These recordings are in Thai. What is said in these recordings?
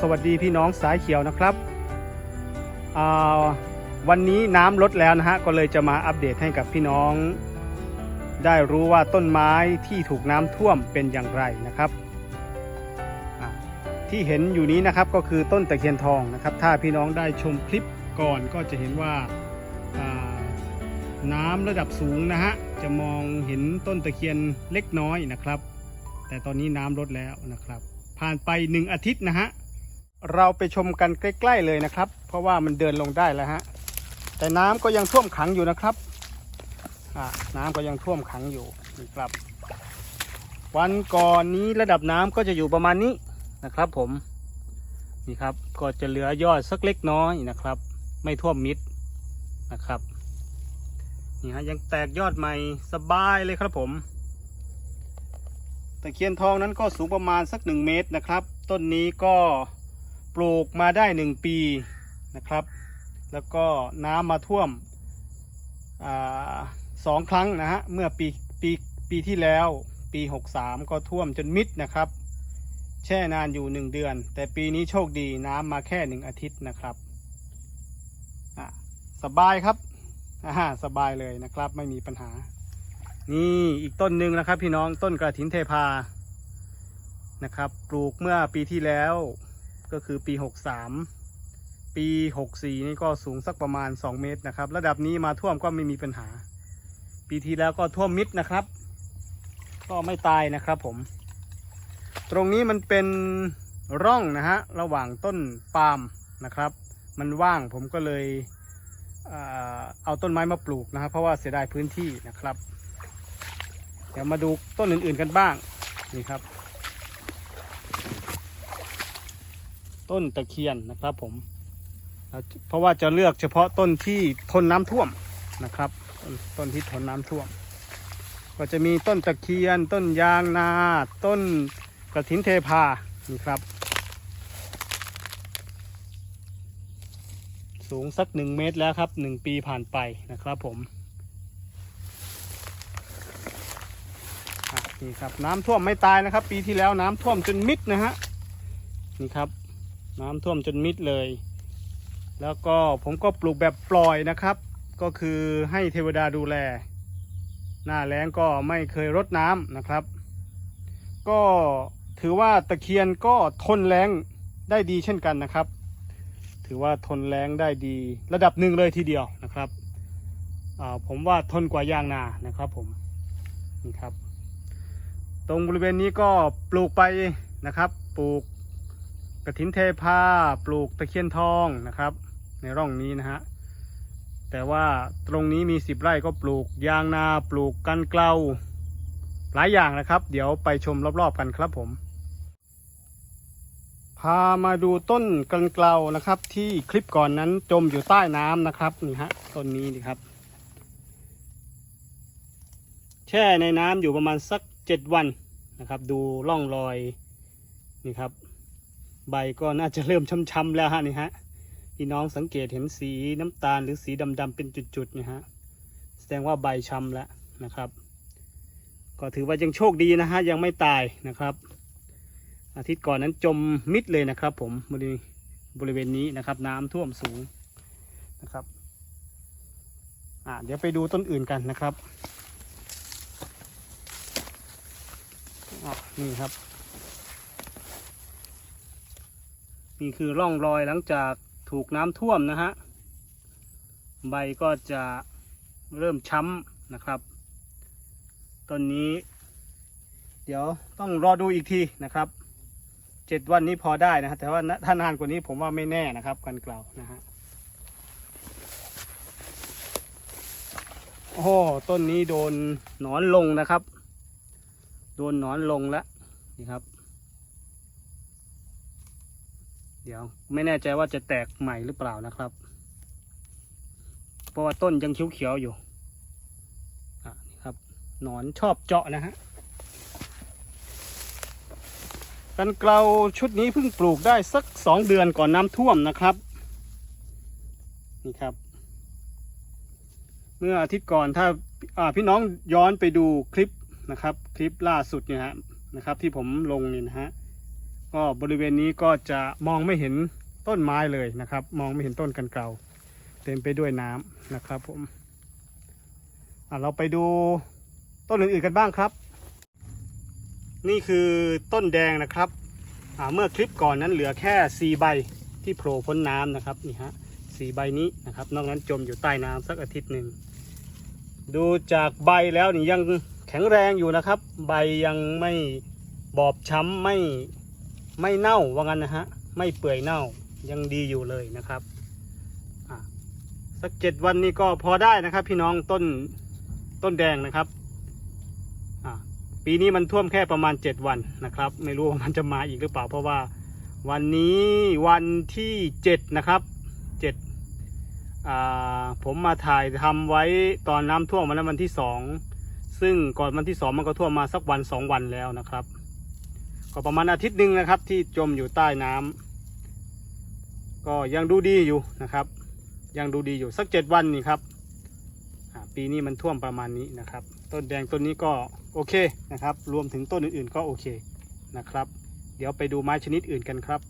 สวัสดีพี่น้องสายเขียวนะครับ วันนี้น้ำลดแล้วนะฮะ ก็เลยจะมาอัปเดตให้กับพี่น้อง ได้รู้ว่าต้นไม้ที่ถูกน้ำท่วมเป็นอย่างไรนะครับที่เห็นอยู่นี้นะครับก็คือต้นตะเคียนทองนะครับ ถ้าพี่น้องได้ชมคลิปก่อนก็จะเห็นว่าอ่าน้ำระดับสูงนะฮะจะมองเห็นต้นตะเคียนเล็กน้อยนะครับ แต่ตอนนี้น้ำลดแล้วนะครับ ผ่านไปหนึ่งอาทิตย์นะฮะ เราไปชมกันใกล้ ๆ เลยนะครับ เพราะว่ามันเดินลงได้แล้วฮะ แต่น้ำก็ยังท่วมขังอยู่นะครับอ่าน้ำก็ยังท่วมขังอยู่นี่ครับ วันก่อนนี้ระดับน้ำก็จะอยู่ประมาณนี้นะครับ ผมนี่ครับก็จะเหลือยอดสักเล็กน้อยนะครับ ไม่ท่วมมิดนะครับนี่ฮะยังแตกยอดใหม่สบายเลยครับผมตะเคียนทองนั้นก็สูงประมาณสักหนึ่งเมตรนะครับ ต้นนี้ก็ ลูกมาได้หนึ่งปีนะครับ แล้วก็น้ำมาท่วมอสองครั้งนะฮะเมื่อปีปีปีที่แล้ว ปี 63 ก็ท่วมจนมิดนะครับ แช่นานอยู่หนึ่งเดือน แต่ปีนี้โชคดีน้ำมาแค่หนึ่งอาทิตย์นะครับอะสบายครับอ่าสบายเลยนะครับ ไม่มีปัญหา นี่อีกต้นหนึ่งนะครับ พี่น้องต้นกระถินเทพานะครับ ปลูกเมื่อปีที่แล้ว ก็คือปี 63 ปี 64 นี่ก็สูงสักประมาณ 2 เมตรนะครับ ระดับนี้มาท่วมก็ไม่มีปัญหา ปีที่แล้วก็ท่วมมิดนะครับ ก็ไม่ตายนะครับผม ตรงนี้มันเป็นร่องนะฮะระหว่างต้นปาล์มนะครับ มันว่างผมก็เลยเอ่อเอาต้นไม้มาปลูกนะครับเพราะว่าเสียดายพื้นที่นะครับ เดี๋ยวมาดูต้นอื่นๆกันบ้างนี่ครับ ต้นตะเคียนนะครับผม เพราะว่าจะเลือกเฉพาะต้นที่ทนน้ำท่วมนะครับต้นต้นที่ทนน้ำท่วม ก็จะมีต้นตะเคียน ต้นยางนา ต้นกระถินเทพานี่ครับ สูงสักหนึ่งเมตรแล้วครับหนึ่งปีผ่านไปนะครับผมนี่ครับน้ำท่วมไม่ตายนะครับ ปีที่แล้วน้ำท่วมจนมิดนะฮะนี่ครับ น้ำท่วมจนมิดเลย แล้วก็ผมก็ปลูกแบบปล่อยนะครับ ก็คือให้เทวดาดูแล หน้าแล้งก็ไม่เคยรดน้ำนะครับ ก็ถือว่าตะเคียนก็ทนแรงได้ดีเช่นกันนะครับ ถือว่าทนแรงได้ดีระดับหนึ่งเลยทีเดียวนะครับอ่าผมว่าทนกว่ายางนานะครับผมนี่ครับ ตรงบริเวณนี้ก็ปลูกไปนะครับ ปลูก ระถินเทพาปลูกตะเคียนทองนะครับ ในร่องนี้นะฮะแต่ว่าตรงนี้มีสิบไร่ก็ปลูกยางนาปลูกกันเกลาหลายอย่างนะครับ เดี๋ยวไปชมรอบๆกันครับผม พามาดูต้นกันเกลานะครับ ที่คลิปก่อนนั้นจมอยู่ใต้น้ำนะครับนี่ฮะต้นนี้นี่ครับ แช่ในน้ำอยู่ประมาณสักเจ็ดวันนะครับ ดูร่องรอยนี่ครับ ใบก็น่าจะเริ่มช้ำๆแล้วฮะนี่ฮะพี่น้องสังเกตเห็นสีน้ำตาลหรือสีดำๆเป็นจุดๆนี่ฮะแสดงว่าใบช้ำแล้วนะครับ ก็ถือว่ายังโชคดีนะฮะยังไม่ตายนะครับ อาทิตย์ก่อนนั้นจมมิดเลยนะครับ ผมบริบริเวณนี้นะครับ น้ำท่วมสูงนะครับอ่าเดี๋ยวไปดูต้นอื่นกันนะครับอะนี่ครับ นี่คือร่องรอยหลังจากถูกน้ำท่วมนะฮะ ใบก็จะเริ่มช้ำนะครับต้นนี้ เดี๋ยวต้องรอดูอีกทีนะครับเจ็ดวันนี้พอได้นะฮะแต่ว่าถ้านานกว่านี้ผมว่าไม่แน่นะครับกันกล่าวนะฮะโอ้ต้นนี้โดนหนอนลงนะครับ โดนหนอนลงแล้วนี่ครับ เดี๋ยวไม่แน่ใจว่าจะแตกใหม่หรือเปล่านะครับ เพราะว่าต้นยังเขียวๆอยู่อะนี่ครับหนอนชอบเจาะนะฮะกันเกลาชุดนี้เพิ่งปลูกได้สักสองเดือนก่อนน้ำท่วมนะครับ นี่ครับ เมื่ออาทิตย์ก่อนถ้าพี่น้องย้อนไปดูคลิปนะครับ คลิปล่าสุดเนี่ยฮะนะครับ ที่ผมลงเนี่ยนะฮะ ก็บริเวณนี้ก็จะมองไม่เห็นต้นไม้เลยนะครับ มองไม่เห็นต้นกันเก่าเต็มไปด้วยน้ำนะครับผมเราไปดูต้นอื่นๆกันบ้างครับ นี่คือต้นแดงนะครับเมื่อคลิปก่อนนั้นเหลือแค่สี่ใบที่โผล่พ้นน้ำนะครับนี่ฮะสี่ใบนี้นะครับ นอกนั้นจมอยู่ใต้น้ำสักอาทิตย์หนึ่งดูจากใบแล้วนี่ยังแข็งแรงอยู่นะครับ ใบยังไม่บอบช้ำไม่ ไม่เน่าว่างั้นนะฮะ ไม่เปื่อยเน่ายังดีอยู่เลยนะครับสักเจ็ดวันนี้ก็พอได้นะครับ พี่น้องต้นต้นแดงนะครับปีนี้มันท่วมแค่ประมาณเจ็ดวันนะครับ ไม่รู้ว่ามันจะมาอีกหรือเปล่า เพราะว่าวันนี้วันที่เจ็ดนะครับเจ็ดผมมาถ่ายทำไว้ตอนน้ำท่วมมาแล้ววันที่สองซึ่งก่อนวันที่สองมันก็ท่วมมาสักวันสองวันแล้วนะครับ ก็ประมาณอาทิตย์หนึ่งนะครับ ที่จมอยู่ใต้น้ำก็ยังดูดีอยู่นะครับ ยังดูดีอยู่สักเจ็ดวันนี่ครับปีนี้มันท่วมประมาณนี้นะครับ ต้นแดงต้นนี้ก็โอเคนะครับ รวมถึงต้นอื่นๆก็โอเคนะครับ เดี๋ยวไปดูไม้ชนิดอื่นกันครับ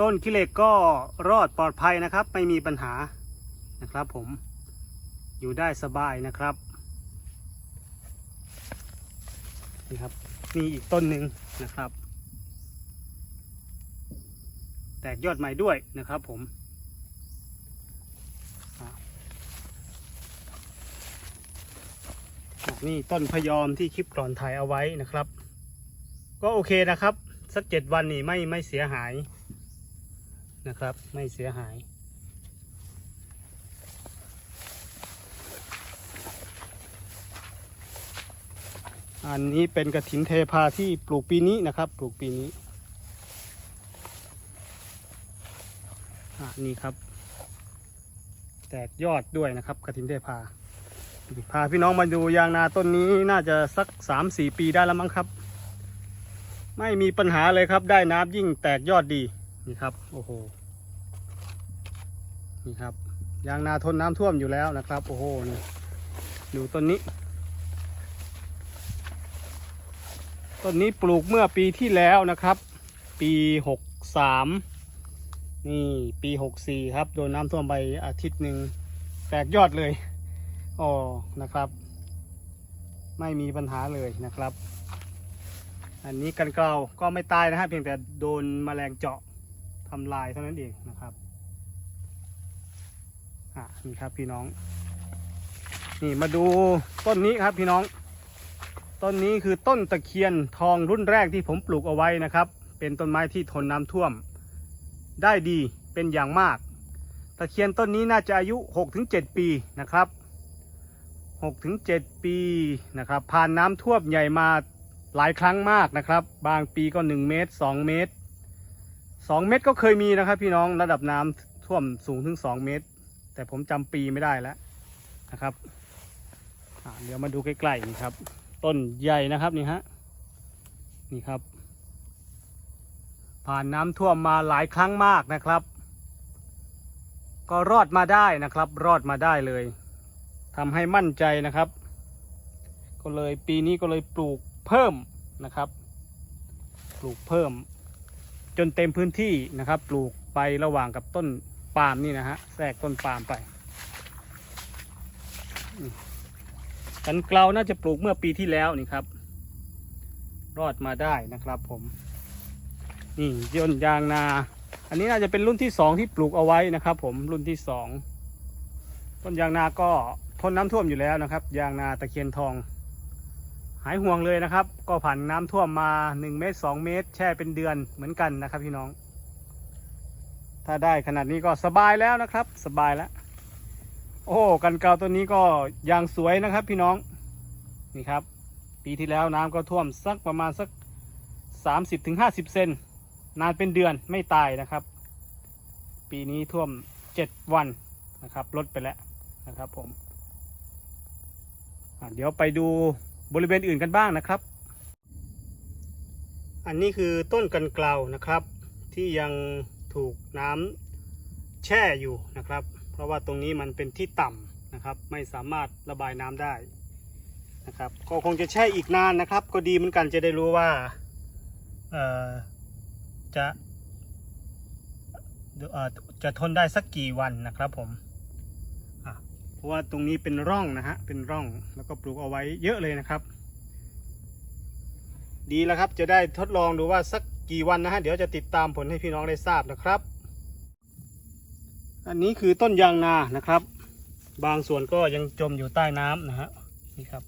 ต้นขี้เหล็กก็รอดปลอดภัยนะครับ ไม่มีปัญหานะครับผมอยู่ได้สบายนะครับนี่ครับ มีอีกต้นหนึ่งนะครับ แตกยอดใหม่ด้วยนะครับผมนี่ต้นพยอมที่คลิปก่อนถ่ายเอาไว้นะครับ ก็โอเคนะครับ สักเจ็ดวันนี่ไม่ไม่เสียหายนะครับ ไม่เสียหาย อันนี้เป็นกระถินเทพาที่ปลูกปีนี้นะครับ ปลูกปีนี้อะนี่ครับ แตกยอดด้วยนะครับกระถินเทพา พาพี่น้องมาดูยางนาต้นนี้น่าจะสักสามสี่ปีได้แล้วมั้งครับ ไม่มีปัญหาเลยครับ ได้น้ำยิ่งแตกยอดดีนี่ครับ โอ้โหนี่ครับยางนาทนน้ำท่วมอยู่แล้วนะครับ โอ้โหนี่ดูต้นนี้ ต้นนี้ปลูกเมื่อปีที่แล้วนะครับ ปีหกสามนี่ปีหกสี่ครับ โดนน้ำท่วมไปอาทิตย์หนึ่งแตกยอดเลยอ๋อนะครับ ไม่มีปัญหาเลยนะครับ อันนี้กันเกลาก็ไม่ตายนะฮะเพียงแต่โดนแมลงเจาะทำลายเท่านั้นเองนะครับอะนี่ครับพี่น้อง นี่มาดูต้นนี้ครับพี่น้อง ต้นนี้คือต้นตะเคียนทองรุ่นแรกที่ผมปลูกเอาไว้นะครับ เป็นต้นไม้ที่ทนน้ำท่วม ได้ดีเป็นอย่างมาก ตะเคียนต้นนี้น่าจะอายุ 6-7 ปีนะครับ 6-7 ปีนะครับผ่านน้ำท่วมใหญ่มาหลายครั้งมากนะครับ บางปีก็ 1 เมตร 2 เมตร 2 เมตรก็เคยมีนะครับ พี่น้องระดับน้ำท่วมสูงถึง 2 เมตร แต่ผมจำปีไม่ได้แล้วนะครับเดี๋ยวมาดูใกล้ๆนี่ครับ ต้นใหญ่นะครับนี่ฮะนี่ครับ ผ่านน้ำท่วมมาหลายครั้งมากนะครับ ก็รอดมาได้นะครับ รอดมาได้เลยทำให้มั่นใจนะครับ ก็เลยปีนี้ก็เลยปลูกเพิ่มนะครับ ปลูกเพิ่ม จนเต็มพื้นที่นะครับ ปลูกไประหว่างกับต้นปาล์มนี่นะฮะแทรกต้นปาล์มไปอืม กันเกลาน่าจะปลูกเมื่อปีที่แล้วนี่ครับ รอดมาได้นะครับผม นี่ยนยางนา อันนี้น่าจะเป็นรุ่นที่สองที่ปลูกเอาไว้นะครับ ผมรุ่นที่สองต้นยางนาก็ทนน้ำท่วมอยู่แล้วนะครับ ยางนาตะเคียนทอง หายห่วงเลยนะครับ ก็ผ่านน้ำท่วมมา1เมตร2เมตร แช่เป็นเดือนเหมือนกันนะครับพี่น้อง ถ้าได้ขนาดนี้ก็สบายแล้วนะครับ สบายแล้ว โอ้กันเกาตัวนี้ก็ยางสวยนะครับพี่น้องนี่ครับ ปีที่แล้วน้ำก็ท่วมสักประมาณสักสามสิบถึงห้าสิบเซนนานเป็นเดือนไม่ตายนะครับ ปีนี้ท่วมเจ็ดวันนะครับลดไปแล้วนะครับผมเดี๋ยวไปดูบริเวณอื่นกันบ้างนะครับ อันนี้คือต้นกันเกลานะครับ ที่ยังถูกน้ำแช่อยู่นะครับ ราะว่าตรงนี้มันเป็นที่ต่ำนะครับ ไม่สามารถระบายน้ำได้นะครับ ก็คงจะแช่อีกนานนะครับ ก็ดีเหมือนกันจะได้รู้ว่าเอ่อจะเอ่อจะทนได้สักกี่วันนะครับผมเพราะว่าตรงนี้เป็นร่องนะฮะ เป็นร่องแล้วก็ปลูกเอาไว้เยอะเลยนะครับ ดีแล้วครับจะได้ทดลองดูว่าสักกี่วันนะฮะ เดี๋ยวจะติดตามผลให้พี่น้องได้ทราบนะครับ อันนี้คือต้นยางนานะครับ บางส่วนก็ยังจมอยู่ใต้น้ำนะฮะนี่ครับ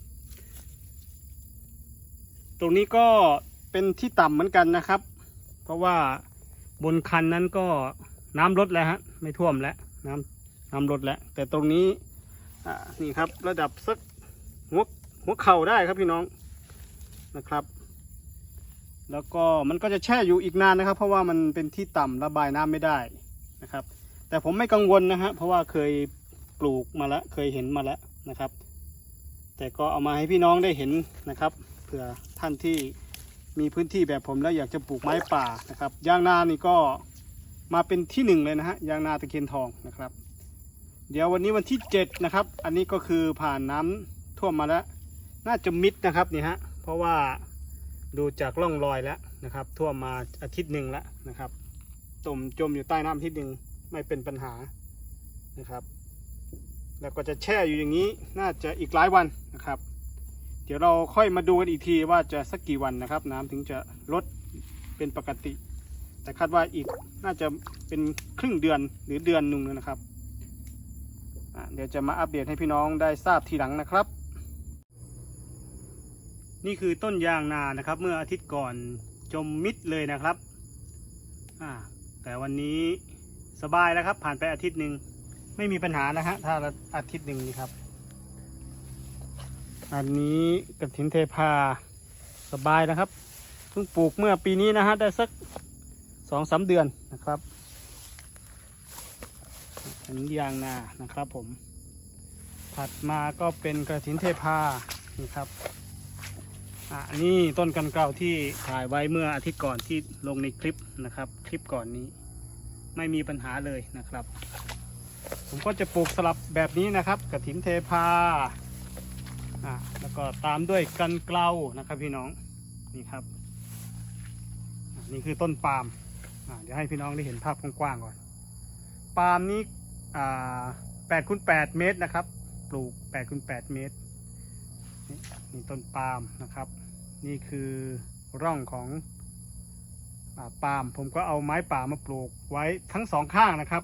ตรงนี้ก็เป็นที่ต่ำเหมือนกันนะครับ เพราะว่าบนคันนั้นก็น้ำลดแล้วฮะไม่ท่วมแล้วน้ำน้ำลดแล้ว แต่ตรงนี้นี่ครับระดับสักหัวหัวเข่าได้ครับพี่น้องนะครับ แล้วก็มันก็จะแช่อยู่อีกนานนะครับ เพราะว่ามันเป็นที่ต่ำระบายน้ำไม่ได้นะครับ แต่ผมไม่กังวลนะฮะเพราะว่าเคยปลูกมาแล้วเคยเห็นมาแล้วนะครับ แต่ก็เอามาให้พี่น้องได้เห็นนะครับเผื่อท่านที่มีพื้นที่แบบผมแล้วอยากจะปลูกไม้ป่านะครับยางนานี่ก็มาเป็นที่หนึ่งเลยนะฮะยางนาตะเคียนทองนะครับ เดี๋ยววันนี้วันที่เจ็ดนะครับ อันนี้ก็คือผ่านน้ำท่วมมาแล้ว น่าจะมิดนะครับนี่ฮะเพราะว่าดูจากร่องรอยแล้วนะครับ ท่วมมาอาทิตย์หนึ่งแล้วนะครับจมจมอยู่ใต้น้ำอาทิตย์หนึ่ง ไม่เป็นปัญหานะครับ แล้วก็จะแช่อยู่อย่างนี้น่าจะอีกหลายวันนะครับ เดี๋ยวเราค่อยมาดูกันอีกทีว่าจะสักกี่วันนะครับ น้ำถึงจะลดเป็นปกติ แต่คาดว่าอีกน่าจะเป็นครึ่งเดือนหรือเดือนหนึ่งนะครับเดี๋ยวจะมาอัปเดตให้พี่น้องได้ทราบทีหลังนะครับ นี่คือต้นยางนานะครับ เมื่ออาทิตย์ก่อนจมมิดเลยนะครับแต่วันนี้ สบายแล้วครับ ผ่านไปอาทิตย์หนึ่งไม่มีปัญหานะฮะถ้าอาทิตย์หนึ่งนี่ครับ อันนี้กระถินเทพาสบายนะครับเพิ่งปลูกเมื่อปีนี้นะฮะได้สักสองสามเดือนนะครับอันนี้ยางนานะครับผม ถัดมาก็เป็นกระถินเทพานี่ครับอะอันนี้ต้นกันเก่าที่ถ่ายไว้เมื่ออาทิตย์ก่อนที่ลงในคลิปนะครับ คลิปก่อนนี้ ไม่มีปัญหาเลยนะครับ ผมก็จะปลูกสลับแบบนี้นะครับกระถินเทพาอะแล้วก็ตามด้วยกันเกลานะครับ พี่น้องนี่ครับนี่คือต้นปาล์มเดี๋ยวให้พี่น้องได้เห็นภาพกว้างๆก่อน ปาล์มนี้อ่าแปดคูณแปดเมตรนะครับ ปลูกแปดคูณแปดเมตรนี่นี่ต้นปาล์มนะครับ นี่คือร่องของ ปาล์มผมก็เอาไม้ป่ามาปลูกไว้ทั้งสองข้างนะครับ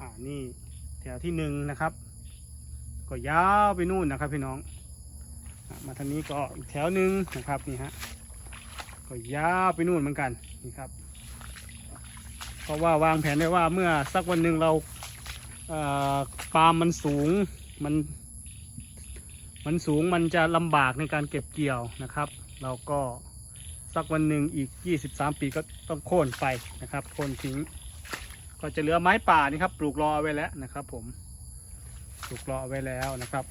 อ่านี่แถวที่หนึ่งนะครับ ก็ยาวไปนู่นนะครับพี่น้อง มาทางนี้ก็อีกแถวหนึ่งนะครับนี่ฮะก็ยาวไปนู่นเหมือนกันนี่ครับ เพราะว่าวางแผนไว้ว่าเมื่อสักวันหนึ่งเราเอ่อปาล์มมันสูงมันมันสูงมันจะลำบากในการเก็บเกี่ยวนะครับ เราก็ สักวันหนึ่งอีก 23 ปีก็ต้องโค่นไปนะครับโค่นทิ้ง ก็จะเหลือไม้ป่านี่ครับปลูกรอไว้แล้วนะครับ ผมปลูกรอไว้แล้วนะครับ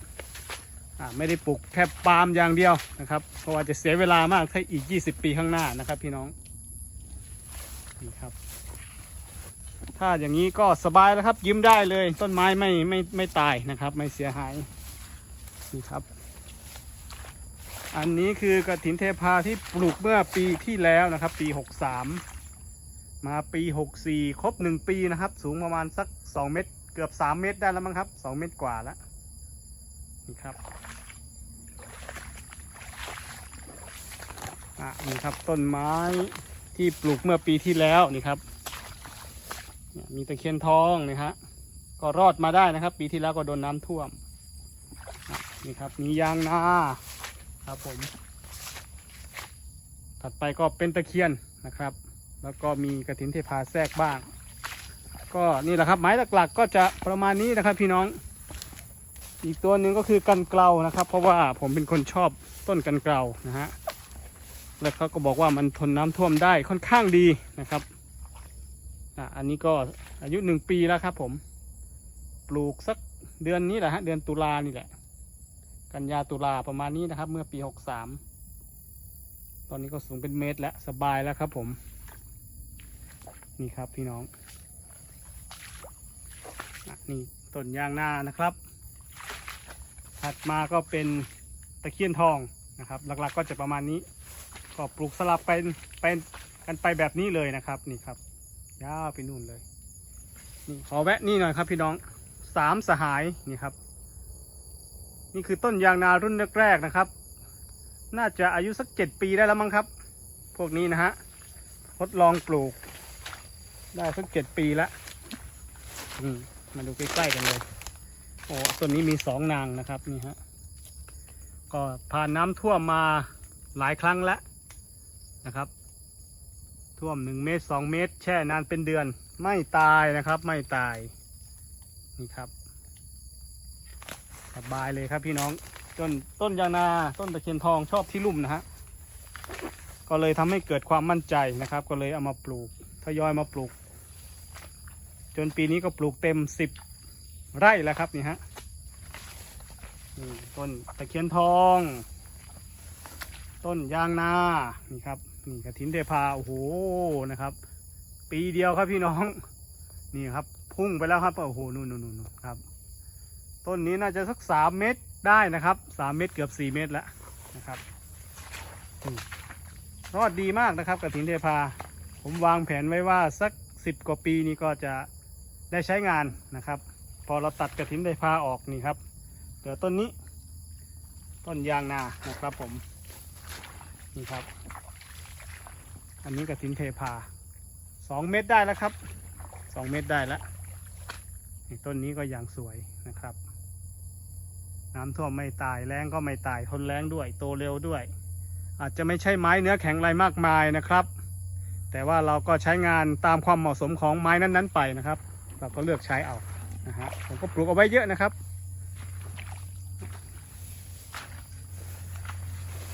ไม่ได้ปลูกแค่ปาล์มอย่างเดียวนะครับเพราะว่าจะเสียเวลามากถ้าอีก 20 ปีข้างหน้านะครับ พี่น้องนี่ครับ ถ้าอย่างนี้ก็สบายแล้วครับ ยิ้มได้เลย ต้นไม้ไม่ไม่ไม่ตายนะครับ ไม่เสียหายนี่ครับ อันนี้คือกระถินเทพาที่ปลูกเมื่อปีที่แล้วนะครับ ปี 63 มาปี 64 ครบ 1 ปีนะครับ สูงประมาณสัก 2 เมตร เกือบ 3 เมตรได้แล้วมั้งครับ 2 เมตรกว่าแล้วนี่ครับอะนี่ครับต้นไม้ที่ปลูกเมื่อปีที่แล้วนี่ครับมีตะเคียนทองนี่ฮะก็รอดมาได้นะครับ ปีที่แล้วก็โดนน้ำท่วมนี่ครับมียางนา ครับผม ถัดไปก็เป็นตะเคียนนะครับ แล้วก็มีกระถินเทพาแทรกบ้าง ก็นี่แหละครับ ไม้หลักๆก็จะประมาณนี้นะครับพี่น้อง อีกตัวหนึ่งก็คือกันเกลานะครับ เพราะว่าผมเป็นคนชอบต้นกันเกลานะฮะแล้วเขาก็บอกว่ามันทนน้ำท่วมได้ค่อนข้างดีนะครับอะอันนี้ก็อายุหนึ่งปีแล้วครับผม ปลูกสักเดือนนี้แหละฮะ เดือนตุลานี่แหละ กันยาตุลาประมาณนี้นะครับ เมื่อปีหกสามตอนนี้ก็สูงเป็นเมตรแล้วสบายแล้วครับผม นี่ครับพี่น้องนี่ต้นยางนานะครับ ถัดมาก็เป็นตะเคียนทองนะครับ หลักๆก็จะประมาณนี้ ก็ปลูกสลับไปไปกันไปแบบนี้เลยนะครับนี่ครับยาวไปนู่นเลยนี่ขอแวะนี่หน่อยครับพี่น้องสามสหายนี่ครับ นี่คือต้นยางนารุ่นแรกๆนะครับ น่าจะอายุสักเจ็ดปีได้แล้วมั้งครับ พวกนี้นะฮะทดลองปลูก ได้สักเจ็ดปีล้วอืมมาดูใกล้ๆกันเลย โอ้ต้นนี้มีสองนางนะครับนี่ฮะก็ผ่านน้ำท่วมมาหลายครั้งแล้วนะครับ ท่วมหนึ่งเมตรสองเมตร แช่นานเป็นเดือน ไม่ตายนะครับ ไม่ตายนี่ครับ สบายเลยครับพี่น้องต้นต้นยางนาต้นตะเคียนทองชอบที่ลุ่มนะฮะก็เลยทำให้เกิดความมั่นใจนะครับ ก็เลยเอามาปลูกทยอยมาปลูก จนปีนี้ก็ปลูกเต็มสิบไร่แล้วครับนี่ฮะต้นตะเคียนทอง ต้นยางนานี่ครับนี่กระถินเทพาโอ้โหนะครับ ปีเดียวครับพี่น้องนี่ครับ พุ่งไปแล้วครับโอ้โหนู่นนู่นนู่นครับ ต้นนี้น่าจะสักสามเมตรได้นะครับสามเมตรเกือบสี่เมตรแล้วนะครับรอดดีมากนะครับกระถินเทพา ผมวางแผนไว้ว่าสักสิบกว่าปีนี้ก็จะได้ใช้งานนะครับ พอเราตัดกระถินเทพาออกนี่ครับเหลือต้นนี้ ต้นยางนานะครับผมนี่ครับ อันนี้กระถินเทพาสองเมตรได้แล้วครับสองเมตรได้แล้วต้นนี้ก็ยังสวยนะครับ น้ำท่วมไม่ตายแรงก็ไม่ตายทนแรงด้วย โตเร็วด้วย อาจจะไม่ใช่ไม้เนื้อแข็งอะไรมากมายนะครับ แต่ว่าเราก็ใช้งานตามความเหมาะสมของไม้นั้นๆไปนะครับ เราก็เลือกใช้เอานะฮะผมก็ปลูกเอาไว้เยอะนะครับ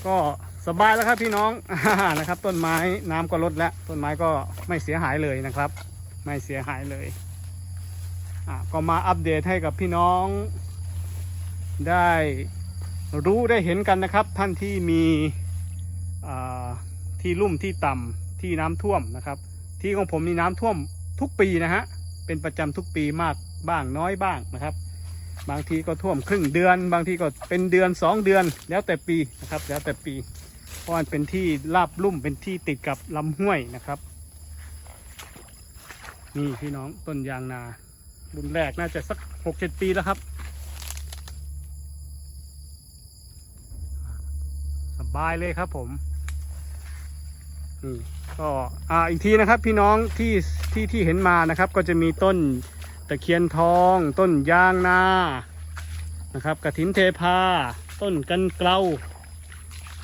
ก็สบายแล้วครับพี่น้องนะครับ ต้นไม้น้ำก็ลดแล้ว ต้นไม้ก็ไม่เสียหายเลยนะครับ ไม่เสียหายเลยอะก็มาอัปเดตให้กับพี่น้อง ได้รู้ได้เห็นกันนะครับ ท่านที่มีที่ลุ่มที่ต่ำที่น้ำท่วมนะครับ ที่ของผมมีน้ำท่วมทุกปีนะฮะเป็นประจำทุกปีมากบ้างน้อยบ้างนะครับ บางทีก็ท่วมครึ่งเดือน บางทีก็เป็นเดือนสองเดือนแล้วแต่ปีนะครับ แล้วแต่ปีเพราะมันเป็นที่ราบลุ่มเป็นที่ติดกับลำห้วยนะครับนี่พี่น้องต้นยางนารุ่นแรกน่าจะสักหกเจ็ดปีแล้วครับ บายเลยครับผมนี่ก็อ่าอีกทีนะครับพี่น้องที่ที่ที่เห็นมานะครับ ก็จะมีต้นตะเคียนทอง ต้นยางนานะครับกระถินเทพา ต้นกันเกลา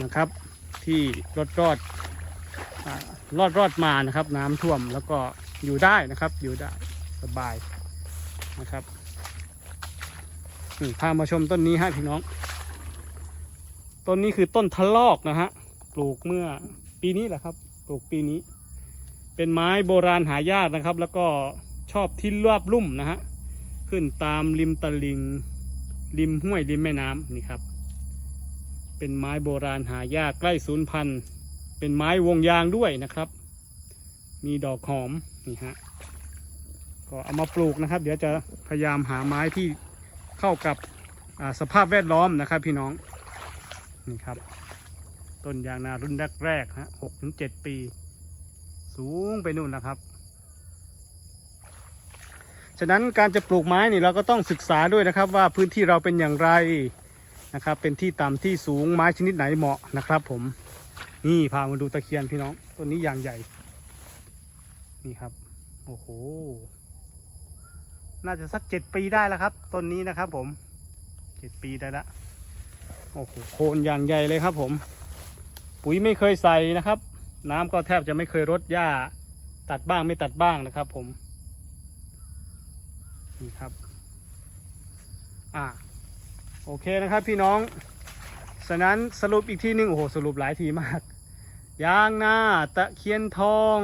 นะครับ ที่รอดรอดอรอดรอดมานะครับ น้ำท่วมแล้วก็อยู่ได้นะครับ อยู่ได้สบายนะครับนี่พามาชมต้นนี้ฮะพี่น้อง ต้นนี้คือต้นทะลอกนะฮะ ปลูกเมื่อปีนี้แหละครับ ปลูกปีนี้ เป็นไม้โบราณหายากนะครับ แล้วก็ชอบที่ราบลุ่มนะฮะ ขึ้นตามริมตลิ่งริมห้วยริมแม่น้ำนี่ครับ เป็นไม้โบราณหายากใกล้สูญพันธุ์ เป็นไม้วงยางด้วยนะครับ มีดอกหอมนี่ฮะ ก็เอามาปลูกนะครับ เดี๋ยวจะพยายามหาไม้ที่เข้ากับสภาพแวดล้อมนะครับพี่น้อง นี่ครับ ต้นยางนารุ่นแรกๆฮะหกถึงเจ็ดปี สูงไปนู่นนะครับ ฉะนั้นการจะปลูกไม้นี่เราก็ต้องศึกษาด้วยนะครับ ว่าพื้นที่เราเป็นอย่างไรนะครับ เป็นที่ต่ำที่สูงไม้ชนิดไหนเหมาะนะครับ ผมนี่พามาดูตะเคียนพี่น้องต้นนี้อย่างใหญ่ นี่ครับ โอ้โหน่าจะสักเจ็ดปีได้แล้วครับต้นนี้นะครับผมเจ็ดปีได้ละ โอ้โหโคนอย่างใหญ่เลยครับผม ปุ๋ยไม่เคยใส่นะครับ น้ำก็แทบจะไม่เคยรดหญ้า ตัดบ้างไม่ตัดบ้างนะครับ ผมนี่ครับ อ่าโอเคนะครับพี่น้องฉะนั้นสรุปอีกทีหนึ่งโอ้โหสรุปหลายทีมากยางนาตะเคียนทอง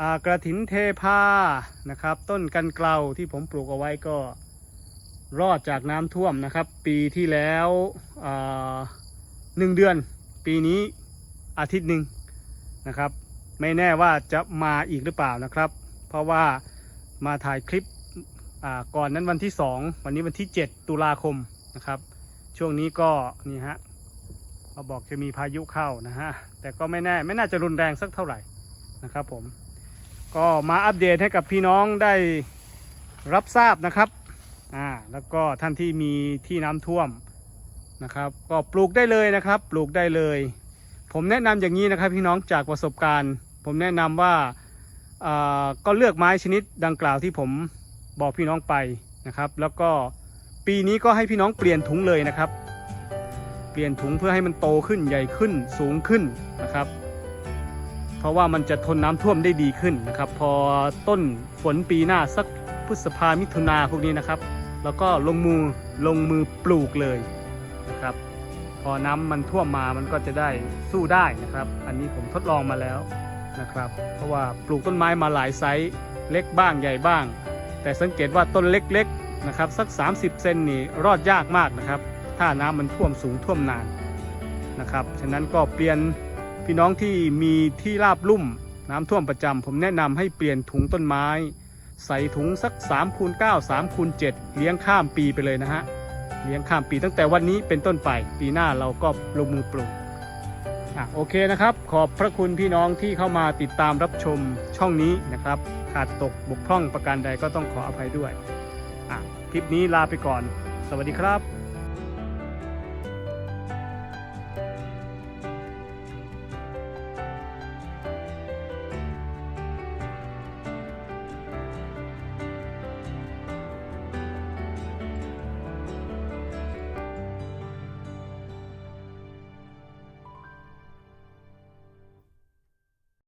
อกระถินเทพานะครับ ต้นกันเกลาที่ผมปลูกเอาไว้ก็ รอดจากน้ำท่วมนะครับ ปีที่แล้วหนึ่งเดือน ปีนี้อาทิตย์หนึ่งนะครับ ไม่แน่ว่าจะมาอีกหรือเปล่านะครับ เพราะว่ามาถ่ายคลิปก่อนนั้นวันที่สองวันนี้วันที่ 7 ตุลาคมนะครับ ช่วงนี้ก็นี่ฮะเขาบอกจะมีพายุเข้านะฮะ แต่ก็ไม่แน่ไม่น่าจะรุนแรงสักเท่าไหร่นะครับผม ก็มาอัปเดตให้กับพี่น้องได้รับทราบนะครับ อ่าแล้วก็ท่านที่มีที่น้ำท่วมนะครับ ก็ปลูกได้เลยนะครับ ปลูกได้เลย ผมแนะนำอย่างนี้นะครับพี่น้องจากประสบการณ์ ผมแนะนำว่าอ่าก็เลือกไม้ชนิดดังกล่าวที่ผมบอกพี่น้องไปนะครับ แล้วก็ปีนี้ก็ให้พี่น้องเปลี่ยนถุงเลยนะครับ เปลี่ยนถุงเพื่อให้มันโตขึ้นใหญ่ขึ้นสูงขึ้นนะครับ เพราะว่ามันจะทนน้ำท่วมได้ดีขึ้นนะครับ พอต้นฝนปีหน้าสักพฤษภามิถุนาพวกนี้นะครับ แล้วก็ลงมือลงมือปลูกเลยนะครับ พอน้ำมันท่วมมามันก็จะได้สู้ได้นะครับ อันนี้ผมทดลองมาแล้วนะครับ เพราะว่าปลูกต้นไม้มาหลายไซส์เล็กบ้างใหญ่บ้าง แต่สังเกตว่าต้นเล็กๆนะครับสัก 30 เซนนี่รอดยากมากนะครับ ถ้าน้ำมันท่วมสูงท่วมนานนะครับฉะนั้นก็เปลี่ยนพี่น้องที่มีที่ราบลุ่มน้ำท่วมประจำผมแนะนำให้เปลี่ยนถุงต้นไม้ ใส่ถุงสัก3คูณ9 3คูณ7เลี้ยงข้ามปีไปเลยนะฮะ เลี้ยงข้ามปีตั้งแต่วันนี้เป็นต้นไป ปีหน้าเราก็ลงมือปลูกอะโอเคนะครับ ขอบพระคุณพี่น้องที่เข้ามาติดตามรับชมช่องนี้นะครับ ขาดตกบกพร่องประการใดก็ต้องขออภัยด้วยอะคลิปนี้ลาไปก่อน สวัสดีครับ